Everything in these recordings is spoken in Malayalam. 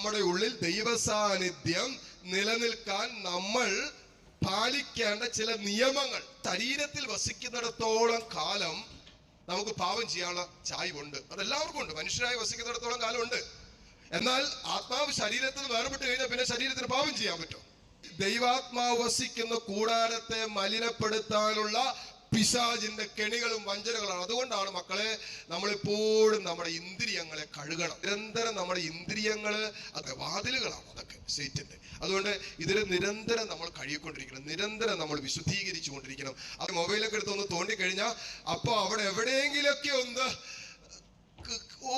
നമ്മുടെ ഉള്ളിൽ ദൈവസാന്നിധ്യം നിലനിൽക്കാൻ നമ്മൾ പാലിക്കേണ്ട ചില നിയമങ്ങൾ. ശരീരത്തിൽ വസിക്കുന്നിടത്തോളം കാലം നമുക്ക് പാപം ചെയ്യാനുള്ള ചായ്വുണ്ട്. അതെല്ലാവർക്കും ഉണ്ട്. മനുഷ്യരായി വസിക്കുന്നിടത്തോളം കാലമുണ്ട്. എന്നാൽ ആത്മാവ് ശരീരത്തിൽ വേർപെട്ട് കഴിഞ്ഞാൽ പിന്നെ ശരീരത്തിന് പാപം ചെയ്യാൻ പറ്റും. ദൈവാത്മാവ് വസിക്കുന്ന കൂടാരത്തെ മലിനപ്പെടുത്താനുള്ള പിശാചിന്റെ കെണികളും വഞ്ചനകളാണ് അതുകൊണ്ടാണ് മക്കളെ നമ്മളെപ്പോഴും നമ്മുടെ ഇന്ദ്രിയങ്ങളെ കഴുകണം. നിരന്തരം നമ്മുടെ ഇന്ദ്രിയങ്ങൾ അതൊക്കെ വാതിലുകളാണ് അതൊക്കെ സേറ്റിന്റെ. അതുകൊണ്ട് ഇതിൽ നിരന്തരം നമ്മൾ കഴുകിക്കൊണ്ടിരിക്കണം. നിരന്തരം നമ്മൾ വിശുദ്ധീകരിച്ചു കൊണ്ടിരിക്കണം അത് മൊബൈലൊക്കെ എടുത്ത് ഒന്ന് തോണ്ടിക്കഴിഞ്ഞാൽ അപ്പൊ അവിടെ എവിടെയെങ്കിലൊക്കെ ഒന്ന്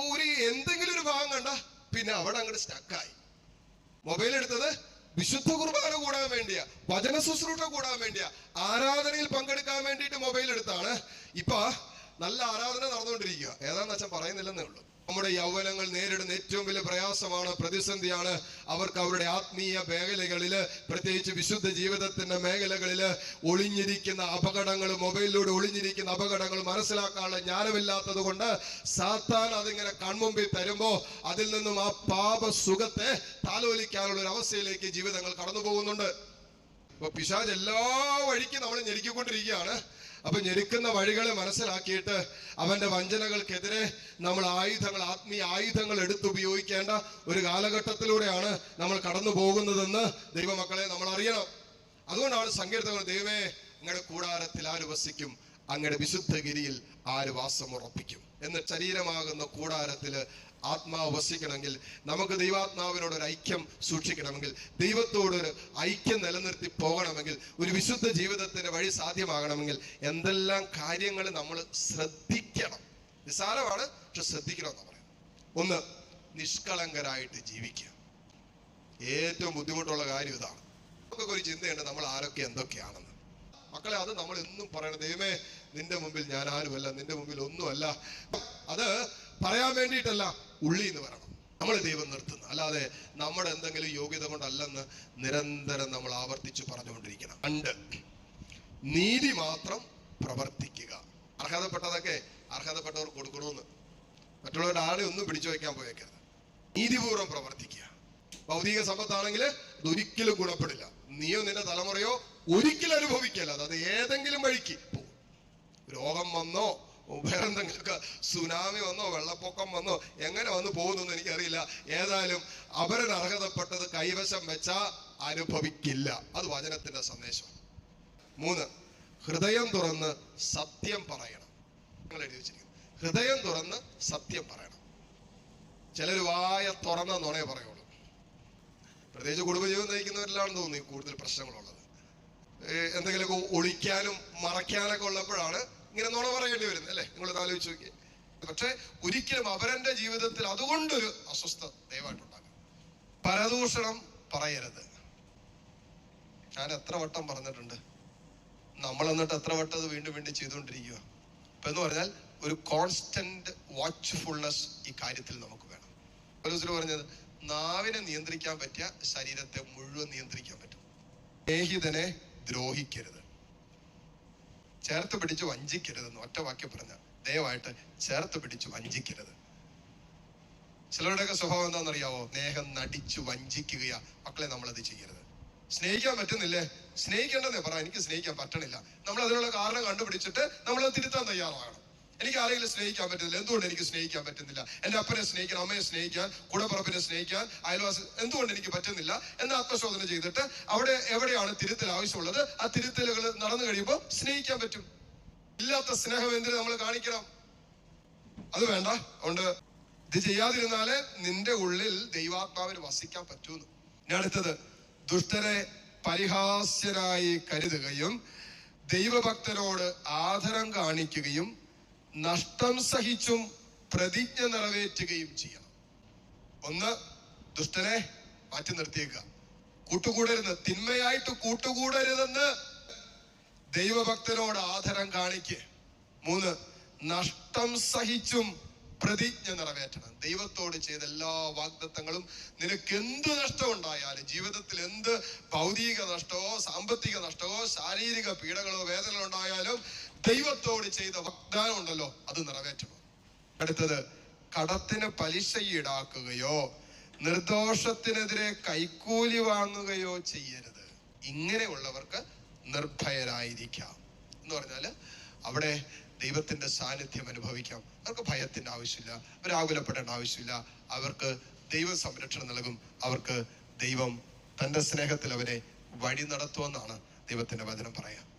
ഒരു എന്തെങ്കിലും ഒരു ഭാഗം കണ്ട പിന്നെ അവിടെ അങ്ങോട്ട് സ്റ്റക്കായി മൊബൈൽ എടുത്തത് വിശുദ്ധ വചന ശുശ്രൂഷ കൂടാൻ വേണ്ടിയാ. ആരാധനയിൽ പങ്കെടുക്കാൻ വേണ്ടിയിട്ട് മൊബൈൽ എടുത്താണ്. ഇപ്പൊ നല്ല ആരാധന നടന്നുകൊണ്ടിരിക്കുക. ഏതാന്ന് വെച്ചാൽ പറയുന്നില്ലെന്നേ ഉള്ളൂ. നമ്മുടെ യൗവനങ്ങൾ നേരിടുന്ന ഏറ്റവും വലിയ പ്രയാസമാണ് പ്രതിസന്ധിയാണ്. അവർക്ക് അവരുടെ ആത്മീയ മേഖലകളിൽ പ്രത്യേകിച്ച് വിശുദ്ധ ജീവിതത്തിന്റെ മേഖലകളിൽ ഒളിഞ്ഞിരിക്കുന്ന അപകടങ്ങൾ മൊബൈലിലൂടെ ഒളിഞ്ഞിരിക്കുന്ന അപകടങ്ങൾ മനസ്സിലാക്കാനുള്ള ജ്ഞാനമില്ലാത്തത് കൊണ്ട് സാത്താൻ അതിങ്ങനെ കൺമുമ്പിൽ തരുമ്പോ അതിൽ നിന്നും ആ പാപ സുഖത്തെ താലോലിക്കാനുള്ള ഒരു അവസ്ഥയിലേക്ക് ജീവിതങ്ങൾ കടന്നു പോകുന്നുണ്ട് അപ്പൊ പിശാജ് എല്ലാ വഴിക്കും നമ്മൾ ഞെരുക്കിക്കൊണ്ടിരിക്കുകയാണ്. അപ്പൊ ഞെരുക്കുന്ന വഴികളെ മനസ്സിലാക്കിയിട്ട് അവന്റെ വഞ്ചനകൾക്കെതിരെ നമ്മൾ ആയുധങ്ങൾ ആത്മീയ ആയുധങ്ങൾ എടുത്തുപയോഗിക്കേണ്ട ഒരു കാലഘട്ടത്തിലൂടെയാണ് നമ്മൾ കടന്നു പോകുന്നതെന്ന് ദൈവമക്കളെ നമ്മൾ അറിയണം അതുകൊണ്ടാണ് സങ്കീർത്തകർ ദൈവമേ നിങ്ങളുടെ കൂടാരത്തിൽ ആര് വസിക്കും? അങ്ങയുടെ വിശുദ്ധഗിരിയിൽ ആര് വാസം ഉറപ്പിക്കും? എന്ന് ശരീരമാകുന്ന കൂടാരത്തിൽ ആത്മാവ് വസിക്കണമെങ്കിൽ നമുക്ക് ദൈവാത്മാവിനോട് ഒരു ഐക്യം സൂക്ഷിക്കണമെങ്കിൽ ദൈവത്തോട് ഒരു ഐക്യം നിലനിർത്തി പോകണമെങ്കിൽ ഒരു വിശുദ്ധ ജീവിതത്തിന്റെ വഴി സാധ്യമാകണമെങ്കിൽ എന്തെല്ലാം കാര്യങ്ങൾ നമ്മൾ ശ്രദ്ധിക്കണം. നിസ്സാരമാണ് പക്ഷെ ശ്രദ്ധിക്കണം എന്ന് പറയാം ഒന്ന് നിഷ്കളങ്കരായിട്ട് ജീവിക്കുക. ഏറ്റവും ബുദ്ധിമുട്ടുള്ള കാര്യം ഇതാണ്. നമുക്കൊക്കെ ഒരു ചിന്തയുണ്ട് നമ്മൾ ആരൊക്കെ എന്തൊക്കെയാണെന്ന്. മക്കളെ അത് നമ്മൾ എന്നും പറയണം. ദൈവമേ നിന്റെ മുമ്പിൽ ഞാൻ ആരുമല്ല നിന്റെ മുമ്പിൽ ഒന്നുമല്ല. അത് പറയാൻ വേണ്ടിയിട്ടല്ല ഉള്ളി എന്ന് പറയണം നമ്മൾ ദൈവം നിർത്തുന്നു. അല്ലാതെ നമ്മുടെ എന്തെങ്കിലും യോഗ്യത കൊണ്ടല്ലെന്ന് നിരന്തരം നമ്മൾ ആവർത്തിച്ച് പറഞ്ഞുകൊണ്ടിരിക്കണം. രണ്ട് നീതി മാത്രം പ്രവർത്തിക്കുക. അർഹതപ്പെട്ടതൊക്കെ അർഹതപ്പെട്ടവർ കൊടുക്കണമെന്ന്. മറ്റുള്ളവരുടെ ആളെ ഒന്നും പിടിച്ചു വയ്ക്കാൻ പോയേക്കരുത്. നീതിപൂർവം പ്രവർത്തിക്കുക. ഭൗതിക സമ്പത്താണെങ്കിൽ അതൊരിക്കലും ഗുണപ്പെടില്ല. നീയോ നിന്റെ തലമുറയോ ഒരിക്കലും അനുഭവിക്കല്ല. അത് ഏതെങ്കിലും വഴിക്ക് രോഗം വന്നോ വേറെന്തെങ്കിലുമൊക്കെ സുനാമി വന്നോ വെള്ളപ്പൊക്കം വന്നോ എങ്ങനെ വന്ന് പോകുന്നു എനിക്കറിയില്ല. ഏതായാലും അവരനർഹതപ്പെട്ടത് കൈവശം വെച്ചാ അനുഭവിക്കില്ല. അത് വചനത്തിന്റെ സന്ദേശം. മൂന്ന് ഹൃദയം തുറന്ന് സത്യം പറയണം. നിങ്ങൾ ഹൃദയം തുറന്ന് സത്യം പറയണം. ചിലർ വായ തുറന്ന നുണയെ പറയുള്ളൂ. പ്രത്യേകിച്ച് കുടുംബജീവൻ നയിക്കുന്നവരിലാണെന്ന് തോന്നി കൂടുതൽ പ്രശ്നങ്ങളുള്ളത്. എന്തെങ്കിലുമൊക്കെ ഒളിക്കാനും മറയ്ക്കാനൊക്കെ ഉള്ളപ്പോഴാണ് ഇങ്ങനെ നുണ പറയേണ്ടി വരുന്നത് അല്ലേ? നിങ്ങൾ ആലോചിച്ച് നോക്കിയേ. പക്ഷെ ഒരിക്കലും അവരന്റെ ജീവിതത്തിൽ അതുകൊണ്ടൊരു അസ്വസ്ഥ ദയവായിട്ടുണ്ടാകും പരദൂഷണം പറയരുത്. ഞാൻ എത്ര വട്ടം പറഞ്ഞിട്ടുണ്ട് നമ്മൾ എന്നിട്ട് എത്ര വട്ടം അത് വീണ്ടും വീണ്ടും ചെയ്തുകൊണ്ടിരിക്കുക. ഇപ്പൊ എന്ന് പറഞ്ഞാൽ ഒരു കോൺസ്റ്റന്റ് വാച്ച്ഫുൾനെസ് ഈ കാര്യത്തിൽ നമുക്ക് വേണം. പൗലോസിൽ പറഞ്ഞത് നാവിനെ നിയന്ത്രിക്കാൻ പറ്റിയ ശരീരത്തെ മുഴുവൻ നിയന്ത്രിക്കാൻ പറ്റും. സ്നേഹിതനെ ദ്രോഹിക്കരുത്. ചേർത്ത് പിടിച്ച് വഞ്ചിക്കരുതെന്ന് ഒറ്റ വാക്യം പറഞ്ഞ ദയവായിട്ട് ചേർത്ത് പിടിച്ച് വഞ്ചിക്കരുത്. ചിലരുടെയൊക്കെ സ്വഭാവം എന്താണെന്നറിയാവോ? സ്നേഹം നടിച്ചു വഞ്ചിക്കുകയാ. മക്കളെ നമ്മളത് ചെയ്യരുത്. സ്നേഹിക്കാൻ പറ്റുന്നില്ലേ? സ്നേഹിക്കേണ്ടതേ പറ എനിക്ക് സ്നേഹിക്കാൻ പറ്റണില്ല. നമ്മൾ അതിനുള്ള കാരണം കണ്ടുപിടിച്ചിട്ട് നമ്മൾ തിരുത്താൻ തയ്യാറാകണം. എനിക്ക് ആരെങ്കിലും സ്നേഹിക്കാൻ പറ്റുന്നില്ല. എന്തുകൊണ്ട് എനിക്ക് സ്നേഹിക്കാൻ പറ്റുന്നില്ല? എന്റെ അപ്പനെ സ്നേഹിക്കാൻ അമ്മയെ സ്നേഹിക്കാൻ കൂടപ്പുറപ്പിനെ സ്നേഹിക്കാൻ അയൽവാസി എന്തുകൊണ്ട് എനിക്ക് പറ്റുന്നില്ല എന്ന് ആത്മശോധന ചെയ്തിട്ട് അവിടെ എവിടെയാണ് തിരുത്തൽ ആവശ്യമുള്ളത്? ആ തിരുത്തലുകൾ നടന്നു കഴിയുമ്പോൾ സ്നേഹിക്കാൻ പറ്റും. ഇല്ലാത്ത സ്നേഹം എന്തിനു നമ്മൾ കാണിക്കണം? അത് വേണ്ട. അതുകൊണ്ട് ഇത് ചെയ്യാതിരുന്നാലേ നിന്റെ ഉള്ളിൽ ദൈവാത്മാവിന് വസിക്കാൻ പറ്റൂന്ന്. ഞാൻ അടുത്തത് ദുഷ്ടരെ പരിഹാസ്യരായി കരുതുകയും ദൈവഭക്തരോട് ആദരം കാണിക്കുകയും നഷ്ടം സഹിച്ചും പ്രതിജ്ഞ നിറവേറ്റുകയും ചെയ്യണം. ഒന്ന് ദുഷ്ടനെ മാറ്റി നിർത്തിയേക്കുക. കൂട്ടുകൂടരുത്. തിന്മയായിട്ട് കൂട്ടുകൂടരുതെന്ന് ദൈവഭക്തനോട് ആദരം കാണിക്കുക മൂന്ന് നഷ്ടം സഹിച്ചും പ്രതിജ്ഞ നിറവേറ്റണം. ദൈവത്തോട് ചെയ്ത എല്ലാ വാഗ്ദത്തങ്ങളും നിനക്ക് എന്ത് നഷ്ടം ഉണ്ടായാലും ജീവിതത്തിൽ എന്ത് ഭൗതിക നഷ്ടമോ സാമ്പത്തിക നഷ്ടമോ ശാരീരിക പീഡകളോ വേദനകളോ ഉണ്ടായാലും ദൈവത്തോട് ചെയ്ത വാഗ്ദാനം ഉണ്ടല്ലോ അത് നിറവേറ്റണം. അടുത്തത് കടത്തിന് പലിശ ഈടാക്കുകയോ നിർദോഷത്തിനെതിരെ കൈക്കൂലി വാങ്ങുകയോ ചെയ്യരുത്. ഇങ്ങനെയുള്ളവർക്ക് നിർഭയരായിരിക്കാം. എന്ന് പറഞ്ഞാൽ അവിടെ ദൈവത്തിന്റെ സാന്നിധ്യം അനുഭവിക്കാം. അവർക്ക് ഭയത്തിന്റെ ആവശ്യമില്ല അവർ ആകുലപ്പെടേണ്ട ആവശ്യമില്ല. അവർക്ക് ദൈവം സംരക്ഷണം നൽകും. അവർക്ക് ദൈവം തന്റെ സ്നേഹത്തിൽ അവരെ വഴി നടത്തുമെന്നാണ് ദൈവത്തിന്റെ വചനം പറയാം